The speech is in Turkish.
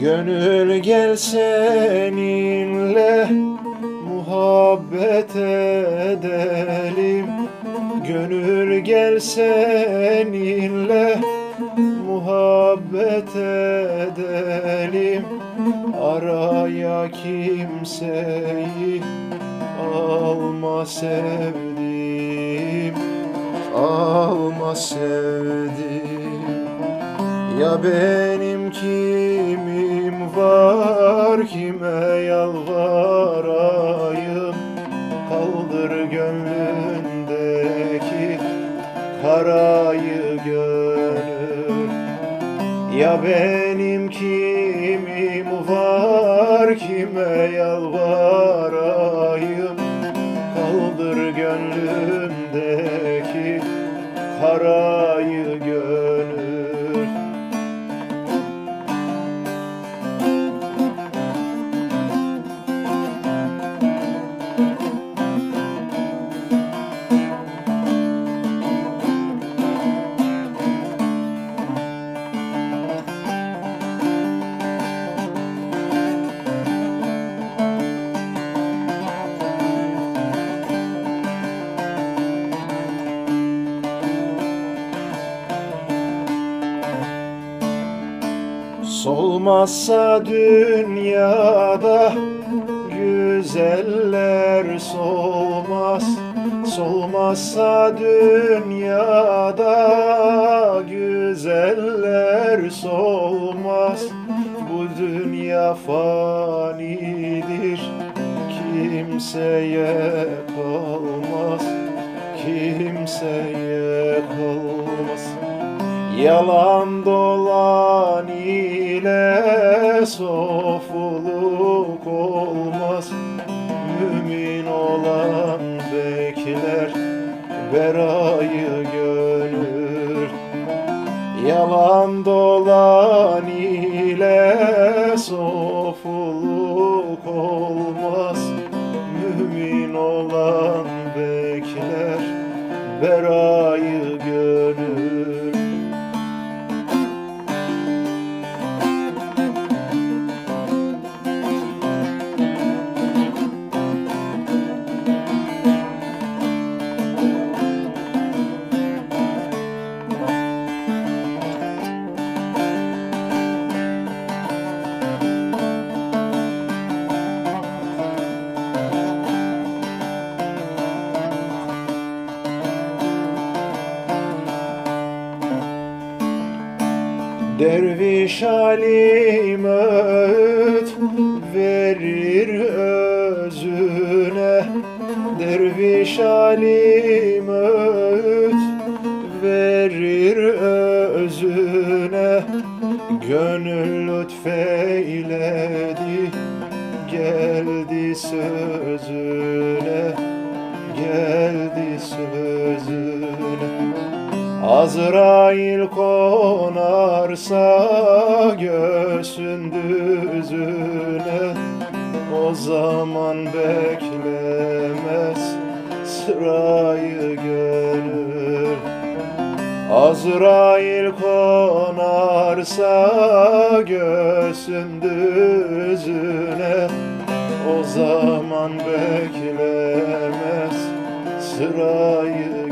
Gönül gel seninle muhabbet edelim. Gönül gel seninle muhabbet edelim. Araya kimseyi alma sevdim. Alma sevdim Ya benim kimim var kime yalvarayım Kaldır gönlündeki karayı gönül. Ya benim kimim var kime yalvarayım Kaldır gönlümdeki karayı Solmazsa dünyada güzeller solmaz. Solmazsa dünyada güzeller solmaz. Bu dünya fanidir kimseye kalmaz. Kimseye kalmaz. Yalan ile sofuluk olmaz. Mümin olan bekler berayı gönül. Yalan dolan ile sofuluk olmaz. Mümin olan bekler berayı Derviş alim öğüt verir özüne. Derviş alim öğüt verir özüne. Gönül lütfeyledi geldi sözüne. Geldi Azrail konarsa göğsün düzüne O zaman beklemez sırayı gönül. Azrail konarsa göğsün düzüne O zaman beklemez sırayı